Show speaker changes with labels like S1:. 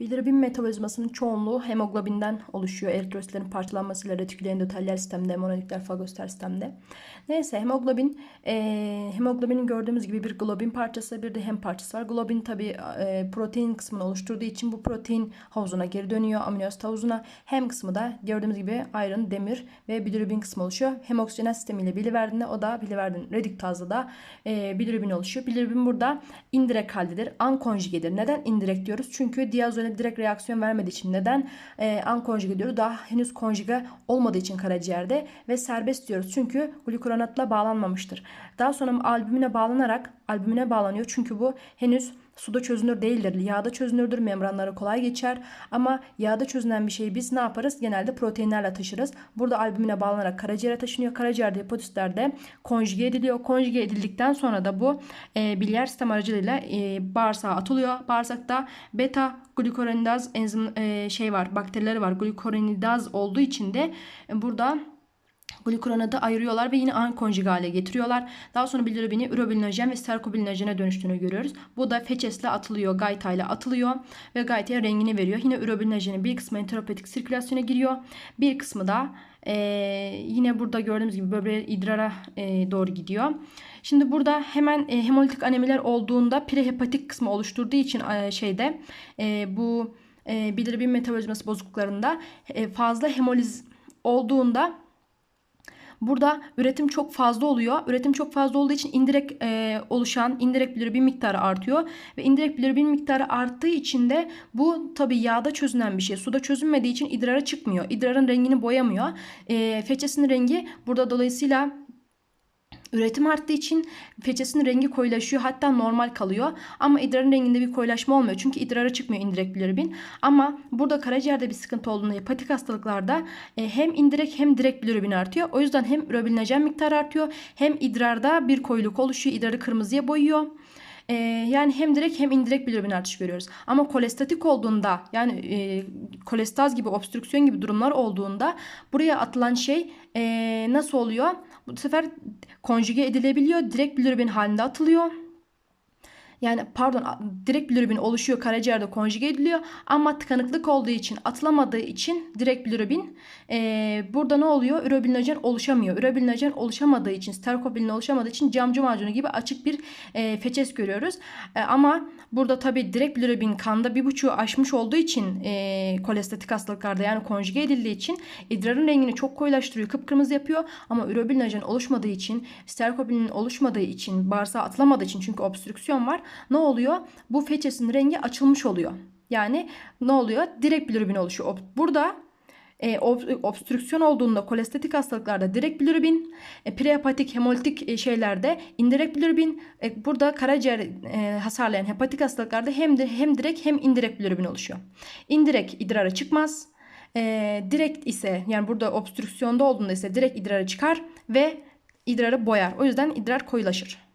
S1: Bilirubin metabolizmasının çoğunluğu hemoglobinden oluşuyor. Eritrositlerin parçalanmasıyla retiküler endotelyer sistemde, mononükleer fagositer sistemde. Neyse hemoglobin, e, hemoglobinin gördüğümüz gibi bir globin parçası, bir de hem parçası var. Globin tabi e, protein kısmını oluşturduğu için bu protein havuzuna geri dönüyor, amino asit havuzuna. Hem kısmı da gördüğümüz gibi iron, demir ve bilirubin kısmı oluşuyor. Hemoksijenaz sistemiyle biliverdinde o da biliverdin rediktazda da e, bilirubin oluşuyor. Bilirubin burada indirekt haldedir, ankonjugedir. Neden indirekt diyoruz? Çünkü diazole direkt reaksiyon vermediği için neden e, ankonjuge diyoruz? Daha henüz konjuge olmadığı için karaciğerde ve serbest diyoruz. Çünkü glikoronatla bağlanmamıştır. Daha sonra albümüne bağlanarak albümüne bağlanıyor. Çünkü bu henüz suda çözünür değildir. Yağda çözünürdür. Membranları kolay geçer. Ama yağda çözünen bir şeyi biz ne yaparız? Genelde proteinlerle taşırız. Burada albümüne bağlanarak karaciğere taşınıyor. Karaciğerde hepatitlerde konjüge ediliyor. Konjüge edildikten sonra da bu e, bilyer sistem aracılığıyla e, bağırsağa atılıyor. Bağırsakta beta glukuronidaz enzim e, şey var, bakterileri var. Glukuronidaz olduğu için de burada glikoronatı ayırıyorlar ve yine ankonjüge hale getiriyorlar. Daha sonra bilirubini ürobilinojen ve sterkobilinojene dönüştüğünü görüyoruz. Bu da feçesle atılıyor, gayta ile atılıyor ve gaytaya rengini veriyor. Yine ürobilinojenin bir kısmı enteropatik sirkülasyona giriyor. Bir kısmı da e, yine burada gördüğümüz gibi böbreğe idrara e, doğru gidiyor. Şimdi burada hemen e, hemolitik anemiler olduğunda prehepatik kısmı oluşturduğu için e, şeyde e, bu e, bilirubin metabolizması bozukluklarında e, fazla hemoliz olduğunda Burada üretim çok fazla oluyor. Üretim çok fazla olduğu için indirekt e, oluşan indirekt bilirubin miktarı artıyor. Ve indirekt bilirubin miktarı arttığı için de bu tabi yağda çözünen bir şey. Suda çözünmediği için idrara çıkmıyor. İdrarın rengini boyamıyor. E, feçesinin rengi burada dolayısıyla Üretim arttığı için feçesinin rengi koyulaşıyor hatta normal kalıyor. Ama idrarın renginde bir koyulaşma olmuyor. Çünkü idrara çıkmıyor indirekt bilirubin. Ama burada karaciğerde bir sıkıntı olduğunda hepatik hastalıklarda e, hem indirekt hem direkt bilirubin artıyor. O yüzden hem ürobilinojen miktarı artıyor hem idrarda bir koyuluk oluşuyor. İdrarı kırmızıya boyuyor. Ee, yani hem direkt hem indirekt bilirubin artışı görüyoruz. Ama kolestatik olduğunda yani e, kolestaz gibi obstrüksiyon gibi durumlar olduğunda buraya atılan şey e, nasıl oluyor? Bu sefer konjüge edilebiliyor. Direkt bilirubin halinde atılıyor. Yani pardon direkt bilirubin oluşuyor karaciğerde konjüge ediliyor ama tıkanıklık olduğu için atılamadığı için direkt bilirubin e, burada ne oluyor? Ürobilinojen oluşamıyor. Ürobilinojen oluşamadığı için sterkobilin oluşamadığı için camcı macunu gibi açık bir e, feçes görüyoruz. E, ama burada tabi direkt bilirubin kanda bir buçuğu aşmış olduğu için e, kolestetik hastalıklarda yani konjüge edildiği için idrarın rengini çok koyulaştırıyor. Kıpkırmızı yapıyor ama ürobilinojen oluşmadığı için sterkobilin oluşmadığı için bağırsağa atılamadığı için çünkü obstrüksiyon var ne oluyor? Bu feçesin rengi açılmış oluyor. Yani ne oluyor? Direkt bilirubin oluşuyor. Burada e, obstrüksiyon olduğunda kolestetik hastalıklarda direkt bilirubin, e, prehepatik hemolitik e, şeylerde indirekt bilirubin, e, burada karaciğer e, hasarlayan hepatik hastalıklarda hem de hem direkt hem indirekt bilirubin oluşuyor. İndirekt idrara çıkmaz. E, direkt ise yani burada obstrüksiyonda olduğunda ise direkt idrara çıkar ve idrarı boyar. O yüzden idrar koyulaşır.